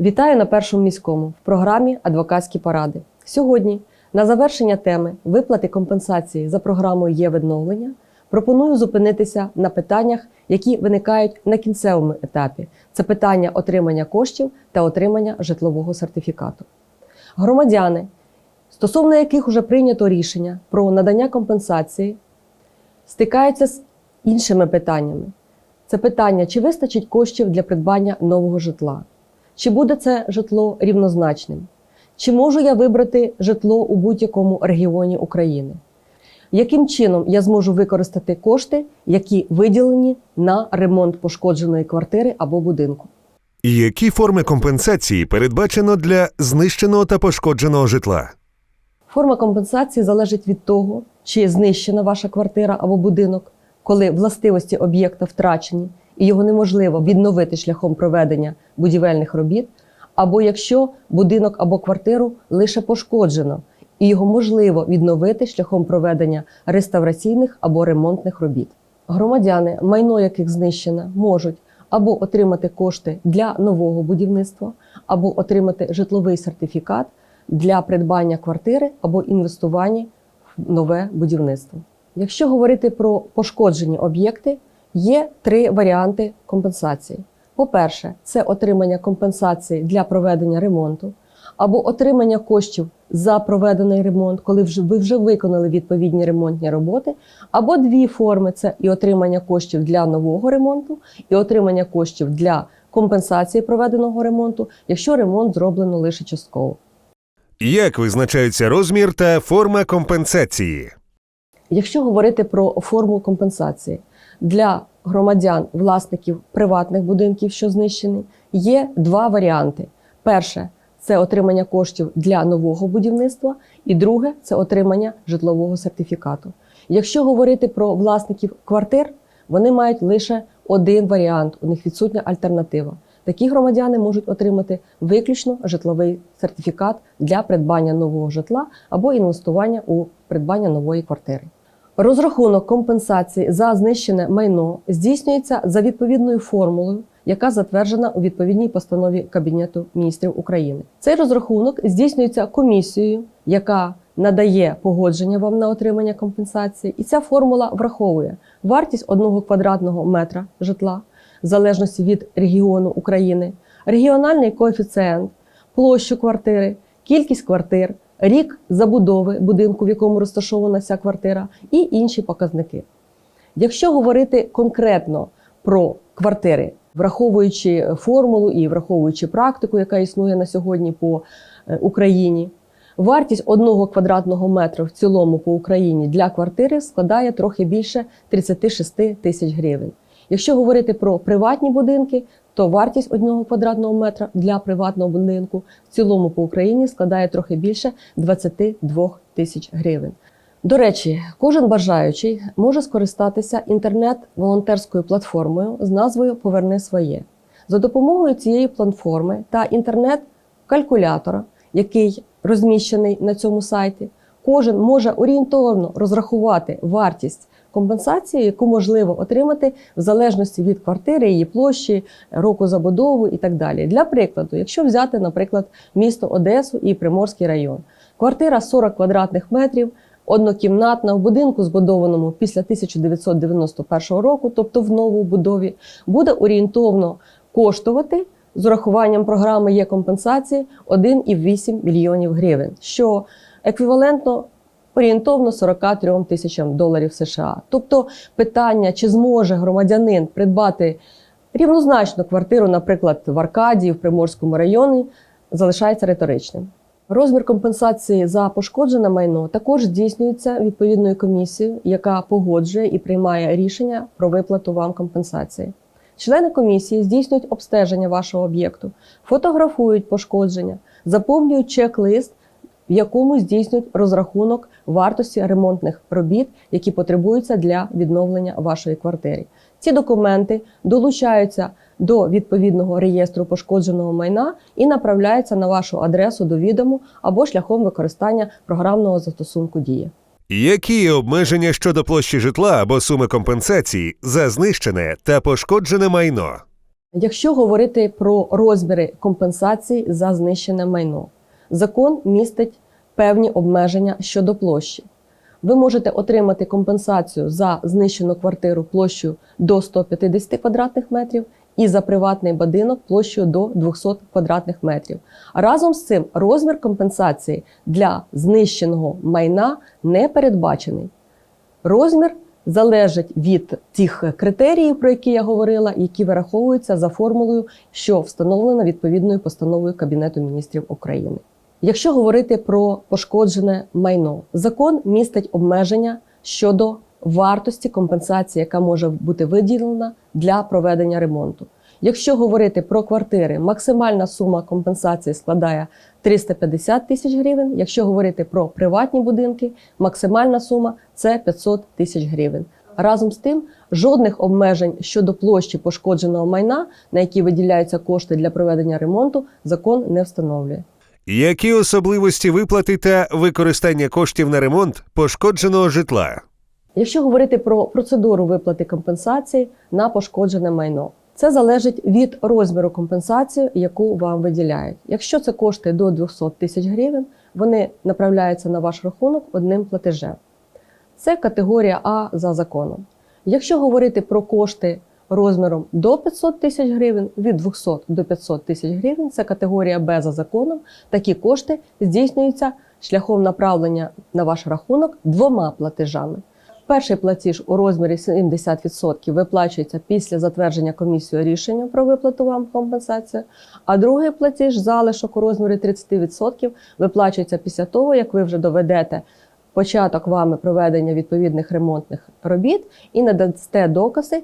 Вітаю на першому міському в програмі Адвокатські поради. Сьогодні, на завершення теми виплати компенсації за програмою є відновлення, пропоную зупинитися на питаннях, які виникають на кінцевому етапі. Це питання отримання коштів та отримання житлового сертифікату. Громадяни, стосовно яких вже прийнято рішення про надання компенсації, стикаються з іншими питаннями. Це питання, чи вистачить коштів для придбання нового житла. Чи буде це житло рівнозначним? Чи можу я вибрати житло у будь-якому регіоні України? Яким чином я зможу використати кошти, які виділені на ремонт пошкодженої квартири або будинку? Які форми компенсації передбачено для знищеного та пошкодженого житла? Форма компенсації залежить від того, чи знищена ваша квартира або будинок, коли властивості об'єкта втрачені і його неможливо відновити шляхом проведення будівельних робіт, або якщо будинок або квартиру лише пошкоджено, і його можливо відновити шляхом проведення реставраційних або ремонтних робіт. Громадяни, майно яких знищено, можуть або отримати кошти для нового будівництва, або отримати житловий сертифікат для придбання квартири або інвестування в нове будівництво. Якщо говорити про пошкоджені об'єкти, є три варіанти компенсації. По-перше, це отримання компенсації для проведення ремонту, або отримання коштів за проведений ремонт, коли ви вже виконали відповідні ремонтні роботи, або дві форми це і отримання коштів для нового ремонту, і отримання коштів для компенсації проведеного ремонту, якщо ремонт зроблено лише частково. Як визначаються розмір та форма компенсації? Якщо говорити про форму компенсації для громадян, власників приватних будинків, що знищені, є два варіанти: перше це отримання коштів для нового будівництва, і друге це отримання житлового сертифікату. Якщо говорити про власників квартир, вони мають лише один варіант, у них відсутня альтернатива. Такі громадяни можуть отримати виключно житловий сертифікат для придбання нового житла або інвестування у придбання нової квартири. Розрахунок компенсації за знищене майно здійснюється за відповідною формулою, яка затверджена у відповідній постанові Кабінету міністрів України. Цей розрахунок здійснюється комісією, яка надає погодження вам на отримання компенсації, і ця формула враховує вартість одного квадратного метра житла в залежності від регіону України, регіональний коефіцієнт, площу квартири, кількість квартир, рік забудови будинку, в якому розташована ця квартира, і інші показники. Якщо говорити конкретно про квартири, враховуючи формулу і враховуючи практику, яка існує на сьогодні по е, Україні, вартість одного квадратного метра в цілому по Україні для квартири складає трохи більше 36 тисяч гривень. Якщо говорити про приватні будинки, то вартість одного квадратного метра для приватного будинку в цілому по Україні складає трохи більше 22 тисяч гривень. До речі, кожен бажаючий може скористатися інтернет-волонтерською платформою з назвою Поверни своє. За допомогою цієї платформи та інтернет-калькулятора, який розміщений на цьому сайті, кожен може орієнтовно розрахувати вартість компенсації, яку можливо отримати в залежності від квартири, її площі, року забудови і так далі. Для прикладу, якщо взяти, наприклад, місто Одесу і Приморський район, квартира 40 квадратних метрів. Однокімнатна в будинку, збудованому після 1991 року, тобто в новій будові, буде орієнтовно коштувати з урахуванням програми є компенсації 1,8 мільйонів гривень, що еквівалентно орієнтовно 43 тисячам доларів США. Тобто питання, чи зможе громадянин придбати рівнозначну квартиру, наприклад, в Аркадії, в Приморському районі, залишається риторичним. Розмір компенсації за пошкоджене майно також здійснюється відповідною комісією, яка погоджує і приймає рішення про виплату вам компенсації. Члени комісії здійснюють обстеження вашого об'єкту, фотографують пошкодження, заповнюють чек-лист, в якому здійснюють розрахунок вартості ремонтних робіт, які потребуються для відновлення вашої квартири. Ці документи долучаються до відповідного реєстру пошкодженого майна і направляються на вашу адресу до відому або шляхом використання програмного застосунку Дія. Які обмеження щодо площі житла або суми компенсації за знищене та пошкоджене майно? Якщо говорити про розміри компенсацій за знищене майно, закон містить певні обмеження щодо площі. Ви можете отримати компенсацію за знищену квартиру площею до 150 квадратних метрів і за приватний будинок площею до 200 квадратних метрів. Разом з цим розмір компенсації для знищеного майна не передбачений. Розмір залежить від тих критеріїв, про які я говорила, які вираховуються за формулою, що встановлена відповідною постановою Кабінету міністрів України. Якщо говорити про пошкоджене майно, закон містить обмеження щодо вартості компенсації, яка може бути виділена для проведення ремонту. Якщо говорити про квартири, максимальна сума компенсації складає 350 тисяч гривень. Якщо говорити про приватні будинки, максимальна сума це 500 тисяч гривень. Разом з тим, жодних обмежень щодо площі пошкодженого майна, на які виділяються кошти для проведення ремонту, закон не встановлює. Які особливості виплати та використання коштів на ремонт пошкодженого житла? Якщо говорити про процедуру виплати компенсації на пошкоджене майно, це залежить від розміру компенсації, яку вам виділяють. Якщо це кошти до 200 тисяч гривень, вони направляються на ваш рахунок одним платежем. Це категорія А за законом. Якщо говорити про кошти розміром до 500 тисяч гривень, від 200 до 500 тисяч гривень, це категорія Б за законом. Такі кошти здійснюються шляхом направлення на ваш рахунок двома платежами. Перший платіж у розмірі 70% виплачується після затвердження комісією рішення про виплату вам компенсації, а другий платіж залишок у розмірі 30% виплачується після того, як ви вже доведете початок вами проведення відповідних ремонтних робіт і надасте докази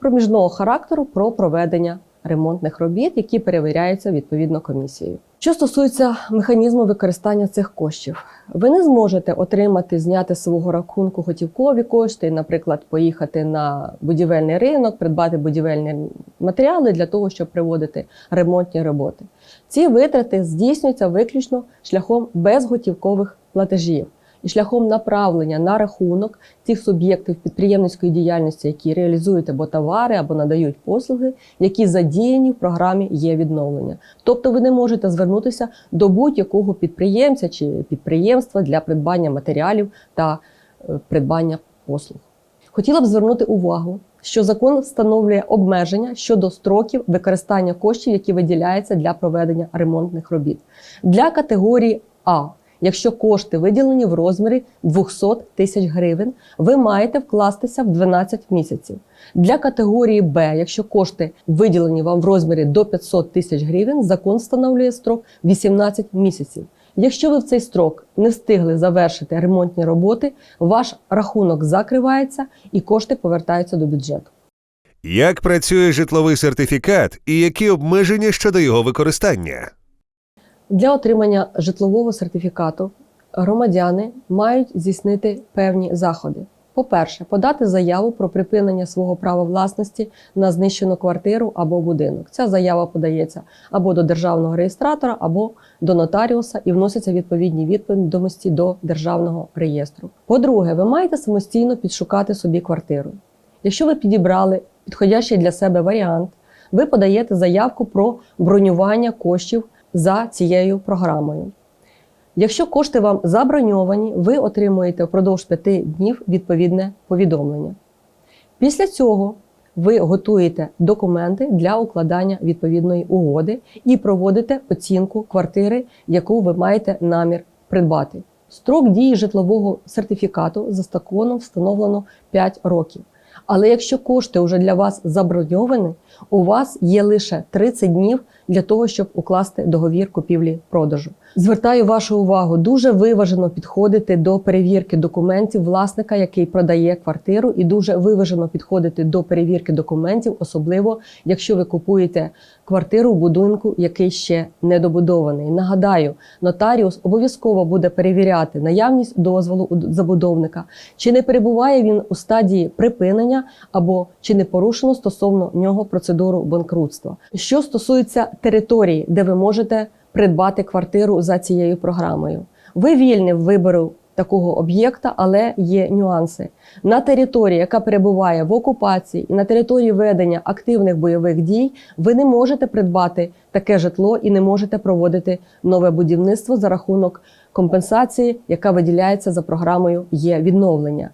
проміжного характеру про проведення ремонтних робіт, які перевіряються відповідно комісією. Що стосується механізму використання цих коштів, ви не зможете отримати, зняти з свого рахунку готівкові кошти, наприклад, поїхати на будівельний ринок, придбати будівельні матеріали для того, щоб приводити ремонтні роботи. Ці витрати здійснюються виключно шляхом безготівкових платежів і шляхом направлення на рахунок тих суб'єктів підприємницької діяльності, які реалізують або товари, або надають послуги, які задіяні в програмі є відновлення. Тобто ви не можете звернутися до будь-якого підприємця чи підприємства для придбання матеріалів та е, придбання послуг. Хотіла б звернути увагу, що закон встановлює обмеження щодо строків використання коштів, які виділяються для проведення ремонтних робіт. Для категорії А Якщо кошти виділені в розмірі 200 тисяч гривень, ви маєте вкластися в 12 місяців. Для категорії Б, якщо кошти виділені вам в розмірі до 500 тисяч гривень, закон встановлює строк 18 місяців. Якщо ви в цей строк не встигли завершити ремонтні роботи, ваш рахунок закривається і кошти повертаються до бюджету. Як працює житловий сертифікат і які обмеження щодо його використання? Для отримання житлового сертифікату громадяни мають здійснити певні заходи. По-перше, подати заяву про припинення свого права власності на знищену квартиру або будинок. Ця заява подається або до державного реєстратора, або до нотаріуса і вносяться відповідні відомості до державного реєстру. По-друге, ви маєте самостійно підшукати собі квартиру. Якщо ви підібрали підходящий для себе варіант, ви подаєте заявку про бронювання коштів за цією програмою. Якщо кошти вам заброньовані, ви отримуєте впродовж 5 днів відповідне повідомлення. Після цього ви готуєте документи для укладання відповідної угоди і проводите оцінку квартири, яку ви маєте намір придбати. Строк дії житлового сертифікату за законом встановлено 5 років. Але якщо кошти вже для вас заброньовані, у вас є лише 30 днів для того, щоб укласти договір купівлі-продажу. Звертаю вашу увагу, дуже виважено підходити до перевірки документів власника, який продає квартиру, і дуже виважено підходити до перевірки документів, особливо якщо ви купуєте квартиру в будинку, який ще не добудований. Нагадаю, нотаріус обов'язково буде перевіряти наявність дозволу у забудовника, чи не перебуває він у стадії припинення або чи не порушено стосовно нього процедуру банкрутства. Що стосується території, де ви можете придбати квартиру за цією програмою, ви вільні в вибору такого об'єкта, але є нюанси. На території, яка перебуває в окупації, і на території ведення активних бойових дій, ви не можете придбати таке житло і не можете проводити нове будівництво за рахунок компенсації, яка виділяється за програмою є відновлення.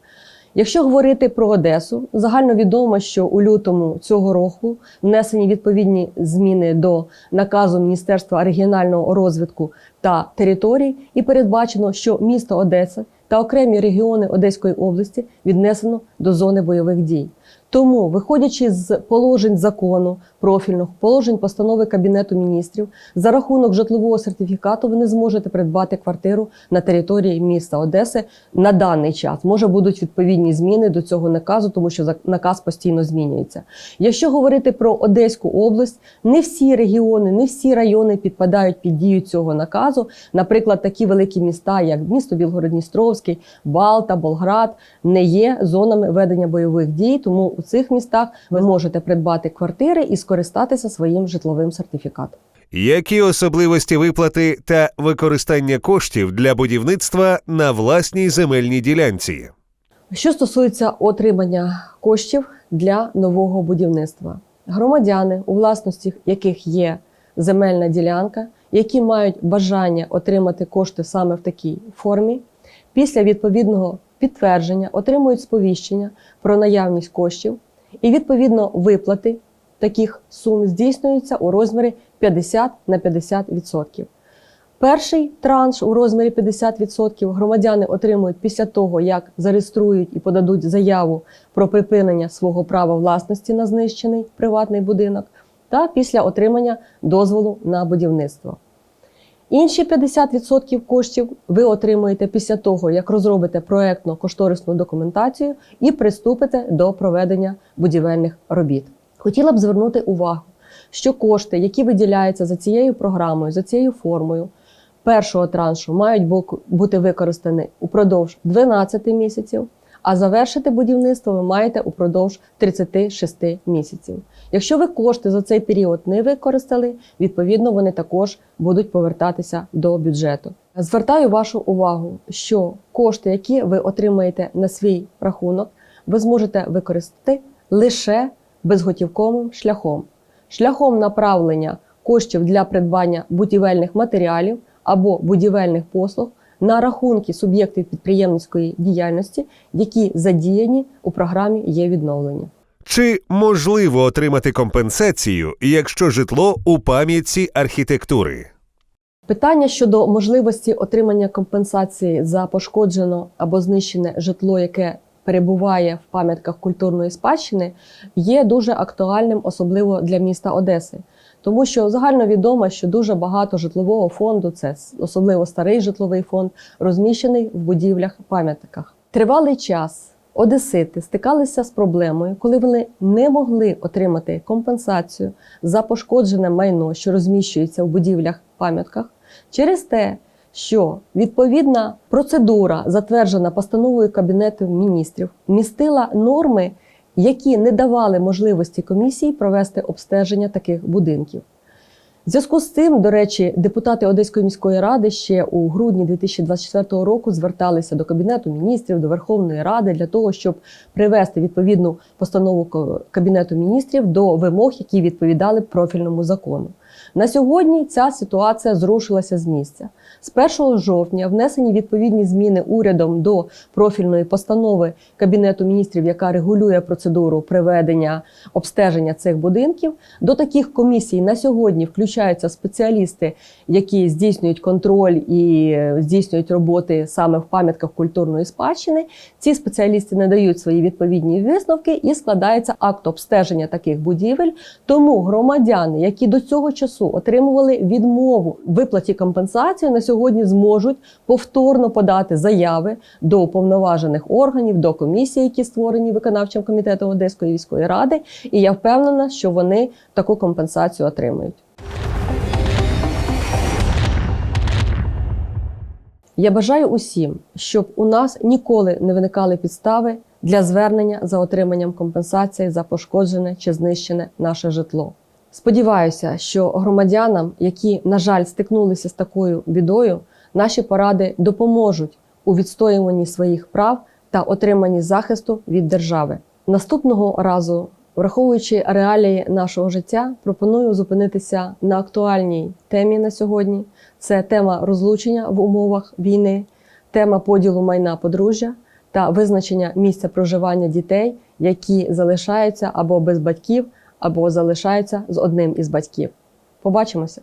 Якщо говорити про Одесу, загально відомо, що у лютому цього року внесені відповідні зміни до наказу Міністерства регіонального розвитку та територій, і передбачено, що місто Одеса та окремі регіони Одеської області віднесено до зони бойових дій. Тому, виходячи з положень закону профільних, положень постанови Кабінету міністрів, за рахунок житлового сертифікату ви не зможете придбати квартиру на території міста Одеси на даний час. Може будуть відповідні зміни до цього наказу, тому що наказ постійно змінюється. Якщо говорити про Одеську область, не всі регіони, не всі райони підпадають під дію цього наказу. Наприклад, такі великі міста, як місто Білгород-Дністровський, Балта, Болград, не є зонами ведення бойових дій. Тому у цих містах ви можете придбати квартири і скористатися своїм житловим сертифікатом. Які особливості виплати та використання коштів для будівництва на власній земельній ділянці? Що стосується отримання коштів для нового будівництва, громадяни, у власності яких є земельна ділянка, які мають бажання отримати кошти саме в такій формі, після відповідного підтвердження отримують сповіщення про наявність коштів, і відповідно виплати таких сум здійснюються у розмірі 50 на 50%. Перший транш у розмірі 50% громадяни отримують після того, як зареєструють і подадуть заяву про припинення свого права власності на знищений приватний будинок, та після отримання дозволу на будівництво. Інші 50% коштів ви отримуєте після того, як розробите проектно-кошторисну документацію і приступите до проведення будівельних робіт. Хотіла б звернути увагу, що кошти, які виділяються за цією програмою, за цією формою, першого траншу мають бути використані упродовж 12 місяців, а завершити будівництво ви маєте упродовж 36 місяців. Якщо ви кошти за цей період не використали, відповідно вони також будуть повертатися до бюджету. Звертаю вашу увагу, що кошти, які ви отримаєте на свій рахунок, ви зможете використати лише безготівковим шляхом, шляхом направлення коштів для придбання будівельних матеріалів або будівельних послуг на рахунки суб'єктів підприємницької діяльності, які задіяні у програмі є відновлення. Чи можливо отримати компенсацію, якщо житло у пам'ятці архітектури? Питання щодо можливості отримання компенсації за пошкоджено або знищене житло, яке перебуває в пам'ятках культурної спадщини, є дуже актуальним, особливо для міста Одеси. Тому що загально відомо, що дуже багато житлового фонду, це особливо старий житловий фонд, розміщений в будівлях пам'ятниках. Тривалий час одесити стикалися з проблемою, коли вони не могли отримати компенсацію за пошкоджене майно, що розміщується в будівлях пам'ятках, через те, що відповідна процедура, затверджена постановою Кабінету міністрів, містила норми, які не давали можливості комісії провести обстеження таких будинків. В зв'язку з цим, до речі, депутати Одеської міської ради ще у грудні 2024 року зверталися до Кабінету міністрів, до Верховної Ради для того, щоб привести відповідну постанову Кабінету міністрів до вимог, які відповідали профільному закону. На сьогодні ця ситуація зрушилася з місця. З 1 жовтня внесені відповідні зміни урядом до профільної постанови Кабінету міністрів, яка регулює процедуру приведення обстеження цих будинків. До таких комісій на сьогодні включаються спеціалісти, які здійснюють контроль і здійснюють роботи саме в пам'ятках культурної спадщини. Ці спеціалісти надають свої відповідні висновки і складається акт обстеження таких будівель. Тому громадяни, які до цього часу отримували відмову виплаті компенсації, на сьогодні зможуть повторно подати заяви до уповноважених органів, до комісій, які створені виконавчим комітетом Одеської міської ради. І я впевнена, що вони таку компенсацію отримають. Я бажаю усім, щоб у нас ніколи не виникали підстави для звернення за отриманням компенсації за пошкоджене чи знищене наше житло. Сподіваюся, що громадянам, які, на жаль, стикнулися з такою бідою, наші поради допоможуть у відстоюванні своїх прав та отриманні захисту від держави. Наступного разу, враховуючи реалії нашого життя, пропоную зупинитися на актуальній темі на сьогодні. Це тема розлучення в умовах війни, тема поділу майна подружжя та визначення місця проживання дітей, які залишаються або без батьків, або залишаються з одним із батьків. Побачимося!